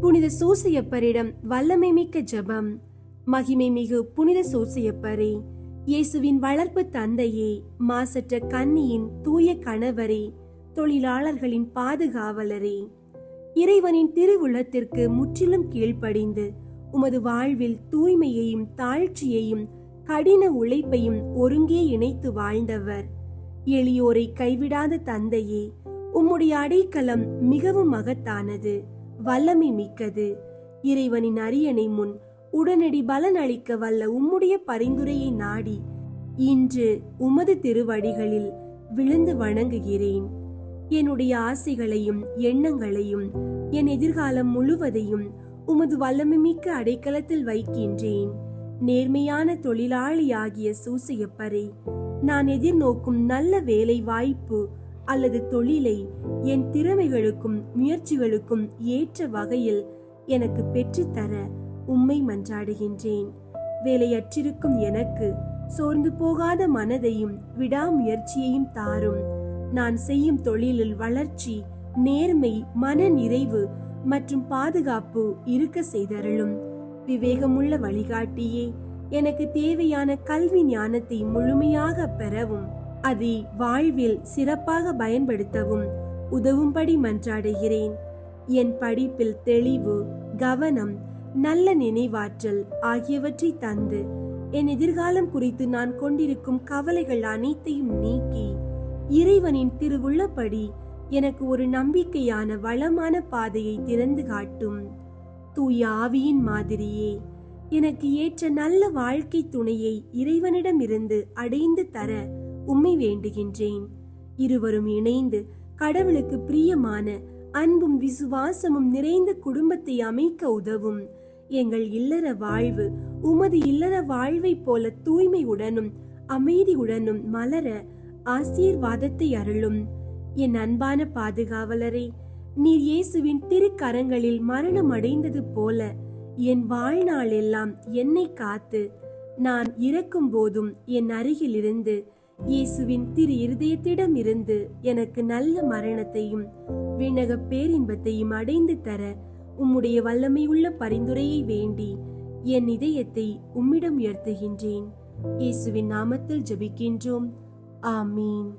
புனித சூசையப்பரிடம் வல்லமை மிக்க ஜெபம். மகிமை மிகு புனித சூசையப்பரே இயேசுவின் வளர்ப்பு தந்தையே மாசற்ற கன்னியின் தூய கணவரே தொழிலாளர்களின் பாதுகாவலரே. இறைவனின் திருவுளத்திற்கு முற்றிலும் கீழ்ப்படிந்து உமது வாழ்வில் தூய்மையையும் தாழ்ச்சியையும் கடின உழைப்பையும் ஒருங்கே இணைத்து வாழ்ந்தவர். எளியோரை கைவிடாத தந்தையே உம்முடைய அடைக்கலம் மிகவும் மகத்தானது. வல்லமை மிக்கது. இறைவனின் அரியணை முன் உடனடி பலன் அளிக்க வல்ல உம்முடைய பரிந்துரையை நாடி இன்று உமது திருவடிகளில் விழுந்து வணங்குகிறேன். என்னுடைய ஆசைகளையும் எண்ணங்களையும் என் எதிர்காலம் முழுவதையும் உமது வல்லமைமிக்க அடைக்கலத்தில் வைக்கின்றேன். நேர்மையான தொழிலாளியாகிய சூசையப்பரை நான் எதிர்நோக்கும் நல்ல வேலை வாய்ப்பு அல்லது தொழிலை என் திறமைகளுக்கும் முயற்சிகளுக்கும் ஏற்ற வகையில் எனக்கு பெற்றுத்தர உம்மை மன்றாடுகின்றேன். வேலையற்றிருக்கும் எனக்கு சோர்ந்து போகாத மனதையும் விடாமுயற்சியையும் தாரும். நான் செய்யும் தொழிலில் வளர்ச்சி நேர்மை மன நிறைவு மற்றும் பாதுகாப்பு இருக்க செய்தருளும். விவேகமுள்ள வழிகாட்டியே எனக்கு தேவையான கல்வி ஞானத்தை முழுமையாக பெறவும் அதை வாழ்வில் சிறப்பாக பயன்படுத்தவும் உதவும்படி மன்றாடுகிறேன். என் படிப்பில் தெளிவு கவனம் நல்ல நினைவாற்றல் ஆகியவற்றை தந்து என் எதிர்காலம் குறித்து நான் கொண்டிருக்கும் கவலைகள் அனைத்தையும் நீக்கி இறைவனின் திருவுள்ளப்படி எனக்கு ஒரு நம்பிக்கையான வளமான பாதையை திறந்து காட்டும். தூய ஆவியின் மாதிரியே எனக்கு ஏற்ற நல்ல வாழ்க்கை துணையை இறைவனிடமிருந்து அடைந்து தர உம்மை வேண்டுகின்றேன். இருவரும் இணைந்து கடவுளுக்கு பிரியமான அன்பும் விசுவாசமும் நிறைந்த குடும்பத்தை அமைக்க உதவும். எங்கள் இல்லற வாழ்வு உமது இல்லற வாழ்வைப் போல தூய்மையுடனும் அமைதியுடனும் மலர ஆசீர்வாதத்தை அருளும். என் அன்பான பாதுகாவலரே நீர் இயேசுவின் திருக்கரங்களில் மரணம் அடைந்தது போல என் வாழ்நாள் எல்லாம் என்னை காத்து நான் இறக்கும் போதும் என் அருகில் இருந்து இயேசுவின் திரு இருதயத்திடம் இருந்து எனக்கு நல்ல மரணத்தையும் விண்ணக பேரின்பத்தையும் அடைந்து தர உம்முடைய வல்லமையுள்ள பரிந்துரையை வேண்டி என் இதயத்தை உம்மிடம் உயர்த்துகின்றேன். இயேசுவின் நாமத்தில் ஜெபிக்கின்றோம். ஆமீன்.